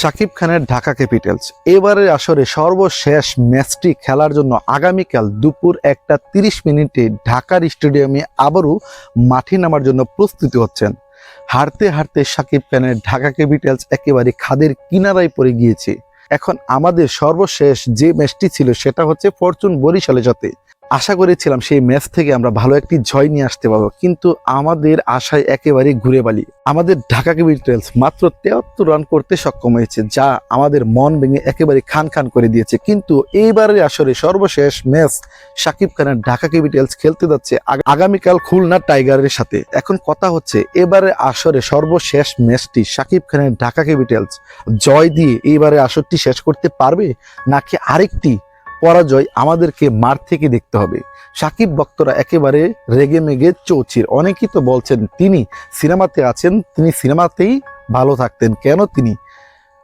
শাকিব খানের ঢাকা ক্যাপিটালস। এবারের আসরে সর্বশেষ ম্যাচটি খেলার জন্য আগামীকাল দুপুর একটা তিরিশ মিনিটে ঢাকার স্টেডিয়ামে আবারও মাঠে নামার জন্য প্রস্তুতি হচ্ছেন। হারতে হারতে শাকিব খানের ঢাকা ক্যাপিটালস একেবারে খাদের কিনারায় পড়ে গিয়েছে। এখন আমাদের সর্বশেষ যে ম্যাচটি ছিল সেটা হচ্ছে ফরচুন বরিশালের সাথে। আশা করেছিলাম সেই ম্যাচ থেকে আমরা ভালো একটি জয় নিয়ে আসতে পারব, কিন্তু আমাদের আশায় একেবারে ঘুরে বালি আমাদের ঢাকা ক্যাপিটালস মাত্র তেয়াত্তর রান করতে সক্ষম হয়েছে, যা আমাদের মন ভেঙে একেবারে খান খান করে দিয়েছে। কিন্তু এইবারের আসরে সর্বশেষ ম্যাচ সাকিব খানের ঢাকা ক্যাপিটালস খেলতে যাচ্ছে আগামীকাল খুলনা টাইগারের সাথে। এখন কথা হচ্ছে এবারে আসরে সর্বশেষ ম্যাচটি সাকিব খানের ঢাকা ক্যাপিটালস জয় দিয়ে এইবারে আসরটি শেষ করতে পারবে, নাকি আরেকটি পরাজয় আমাদেরকে মার থেকে দেখতে হবে। সাকিব বক্তরা একেবারে রেগে মেগে চৌচির। অনেকেই তো বলছেন, তিনি সিনেমাতে আছেন, তিনি সিনেমাতেই ভালো থাকতেন। কেন তিনি?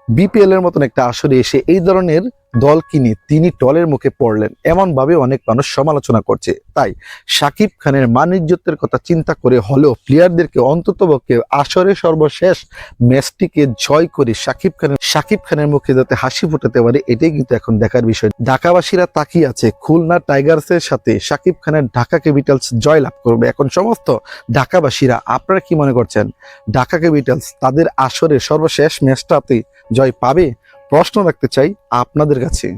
বিপিএলের মতন একটা আসরে এসে এই ধরনের দল কিনে তিনি টলের মুখে পড়লেন। এমনভাবে অনেক মানুষ সমালোচনা করছে। তাই সাকিব খানের মানিজ্যতের কথা চিন্তা করে হলেও প্লেয়ারদেরকে অন্ততপক্ষে আসরে সর্বশেষ ম্যাচটিকে জয় করে সাকিব খানের সাকিব খানের মুখে যাতে হাসি ফোটাতে পারে, এটাই কিন্তু এখন দেখার বিষয়। ঢাকাবাসীরা তাকিয়ে আছে, খুলনা টাইগার্সের সাথে সাকিব খানের ঢাকা ক্যাপিটালস জয় লাভ করবে। এখন সমস্ত ঢাকাবাসীরা, আপনারা কি মনে করছেন? ঢাকা ক্যাপিটালস তাদের আসরের সর্বশেষ ম্যাচটাতে জয় পাবে? প্রশ্ন রাখতে চাই আপনাদের কাছে।